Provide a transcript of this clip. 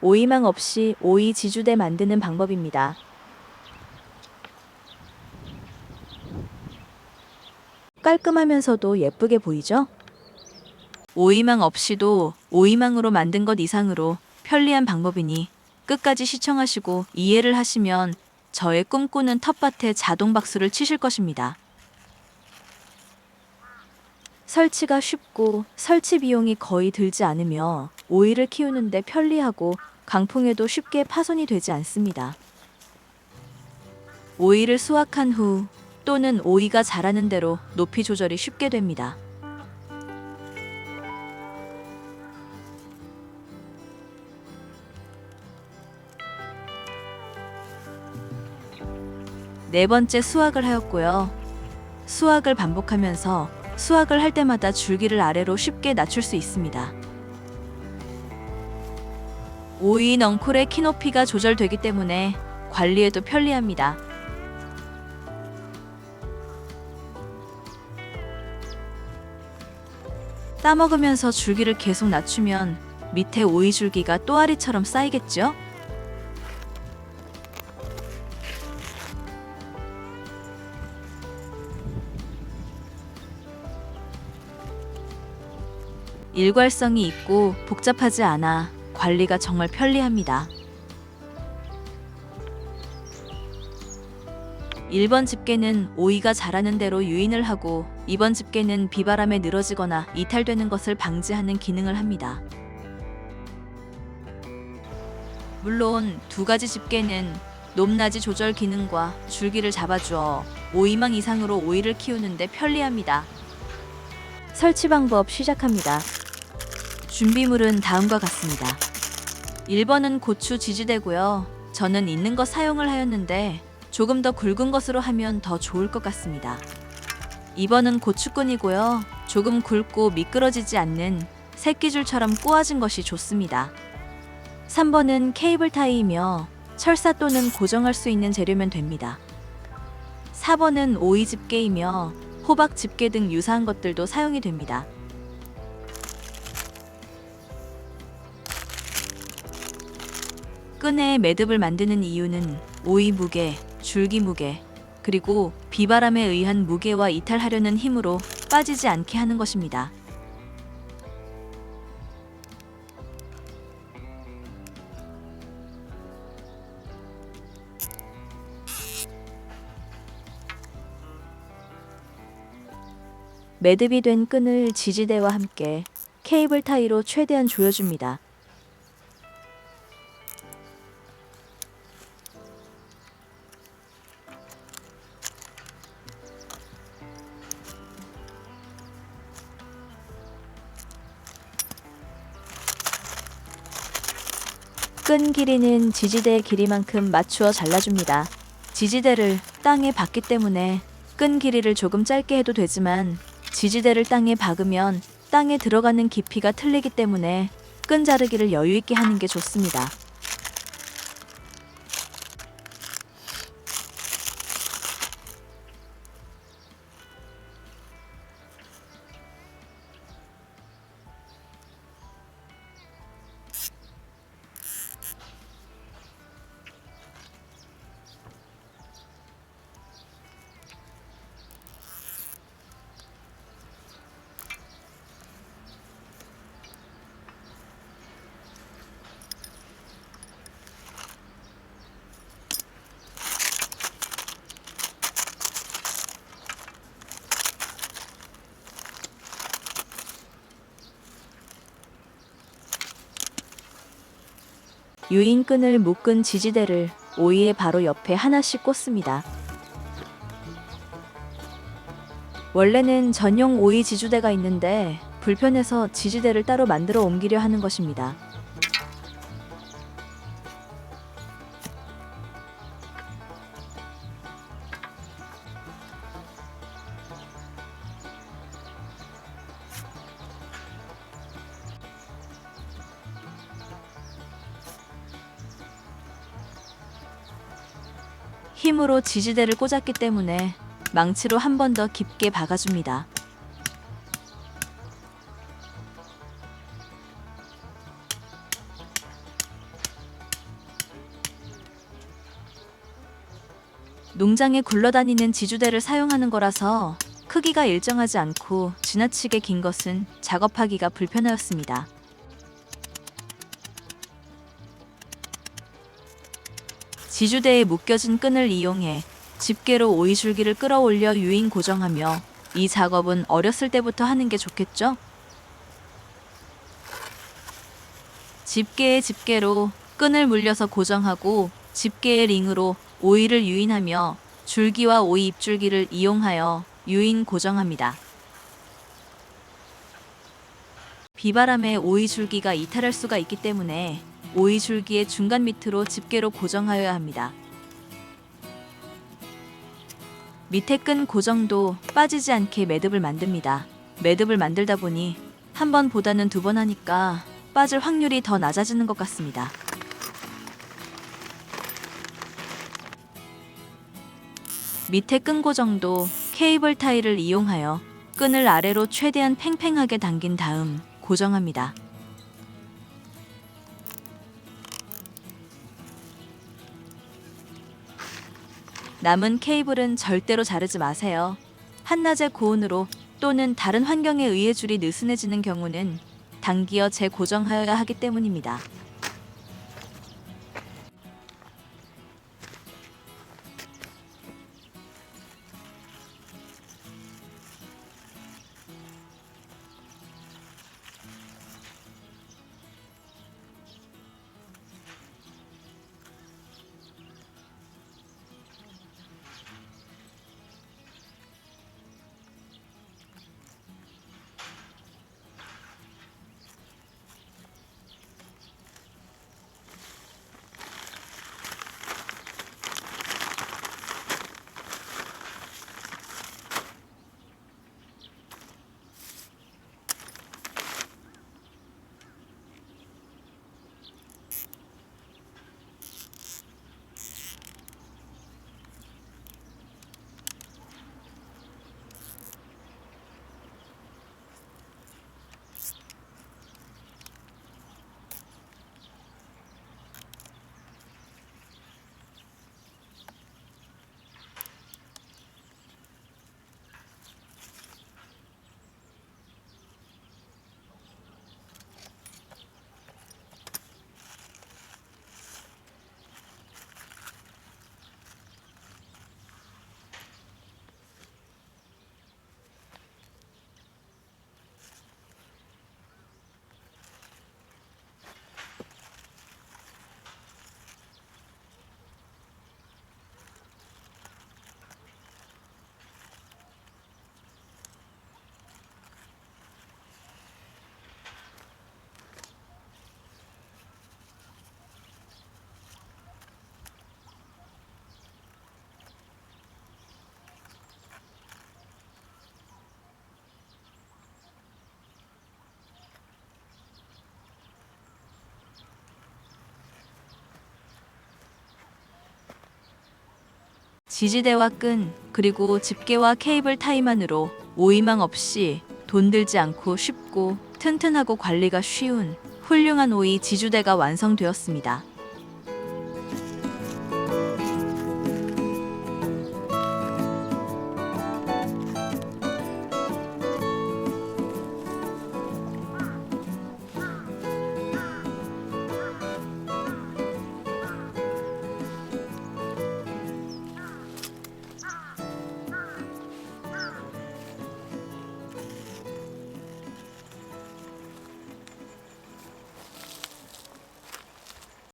오이망 없이 오이 지주대 만드는 방법입니다. 깔끔하면서도 예쁘게 보이죠? 오이망 없이도 오이망으로 만든 것 이상으로 편리한 방법이니 끝까지 시청하시고 이해를 하시면 저의 꿈꾸는 텃밭에 자동 박수를 치실 것입니다. 설치가 쉽고 설치 비용이 거의 들지 않으며 오이를 키우는데 편리하고 강풍에도 쉽게 파손이 되지 않습니다. 오이를 수확한 후 또는 오이가 자라는 대로 높이 조절이 쉽게 됩니다. 네 번째 수확을 하였고요. 수확을 반복하면서 수확을 할 때마다 줄기를 아래로 쉽게 낮출 수 있습니다. 오이 넝쿨의 키 높이가 조절되기 때문에 관리에도 편리합니다. 따먹으면서 줄기를 계속 낮추면 밑에 오이 줄기가 또아리처럼 쌓이겠죠? 일괄성이 있고 복잡하지 않아 관리가 정말 편리합니다. 1번 집게는 오이가 자라는 대로 유인을 하고 2번 집게는 비바람에 늘어지거나 이탈되는 것을 방지하는 기능을 합니다. 물론 두 가지 집게는 높낮이 조절 기능과 줄기를 잡아주어 오이망 이상으로 오이를 키우는데 편리합니다. 설치 방법 시작합니다. 준비물은 다음과 같습니다. 1번은 고추 지지대고요. 저는 있는 것 사용을 하였는데 조금 더 굵은 것으로 하면 더 좋을 것 같습니다. 2번은 고추끈이고요. 조금 굵고 미끄러지지 않는 새끼줄처럼 꼬아진 것이 좋습니다. 3번은 케이블 타이이며 철사 또는 고정할 수 있는 재료면 됩니다. 4번은 오이 집게이며 호박 집게 등 유사한 것들도 사용이 됩니다. 끈에 매듭을 만드는 이유는 오이 무게, 줄기 무게, 그리고 비바람에 의한 무게와 이탈하려는 힘으로 빠지지 않게 하는 것입니다. 매듭이 된 끈을 지지대와 함께 케이블 타이로 최대한 조여줍니다. 끈 길이는 지지대 길이만큼 맞추어 잘라줍니다. 지지대를 땅에 박기 때문에 끈 길이를 조금 짧게 해도 되지만 지지대를 땅에 박으면 땅에 들어가는 깊이가 틀리기 때문에 끈 자르기를 여유 있게 하는 게 좋습니다. 유인끈을 묶은 지지대를 오이의 바로 옆에 하나씩 꽂습니다. 원래는 전용 오이 지주대가 있는데 불편해서 지지대를 따로 만들어 옮기려 하는 것입니다. 힘으로 지지대를 꽂았기 때문에 망치로 한 번 더 깊게 박아줍니다. 농장에 굴러다니는 지주대를 사용하는 거라서 크기가 일정하지 않고 지나치게 긴 것은 작업하기가 불편하였습니다. 지주대에 묶여진 끈을 이용해 집게로 오이줄기를 끌어올려 유인 고정하며 이 작업은 어렸을 때부터 하는 게 좋겠죠? 집게에 집게로 끈을 물려서 고정하고 집게의 링으로 오이를 유인하며 줄기와 오이 입줄기를 이용하여 유인 고정합니다. 비바람에 오이 줄기가 이탈할 수가 있기 때문에 오이 줄기의 중간 밑으로 집게로 고정하여야 합니다. 밑에 끈 고정도 빠지지 않게 매듭을 만듭니다. 매듭을 만들다 보니 한 번보다는 두 번 하니까 빠질 확률이 더 낮아지는 것 같습니다. 밑에 끈 고정도 케이블 타이를 이용하여 끈을 아래로 최대한 팽팽하게 당긴 다음 고정합니다. 남은 케이블은 절대로 자르지 마세요. 한낮의 고온으로 또는 다른 환경에 의해 줄이 느슨해지는 경우는 당기어 재고정하여야 하기 때문입니다. 지지대와 끈, 그리고 집게와 케이블 타이만으로 오이망 없이 돈 들지 않고 쉽고 튼튼하고 관리가 쉬운 훌륭한 오이 지주대가 완성되었습니다.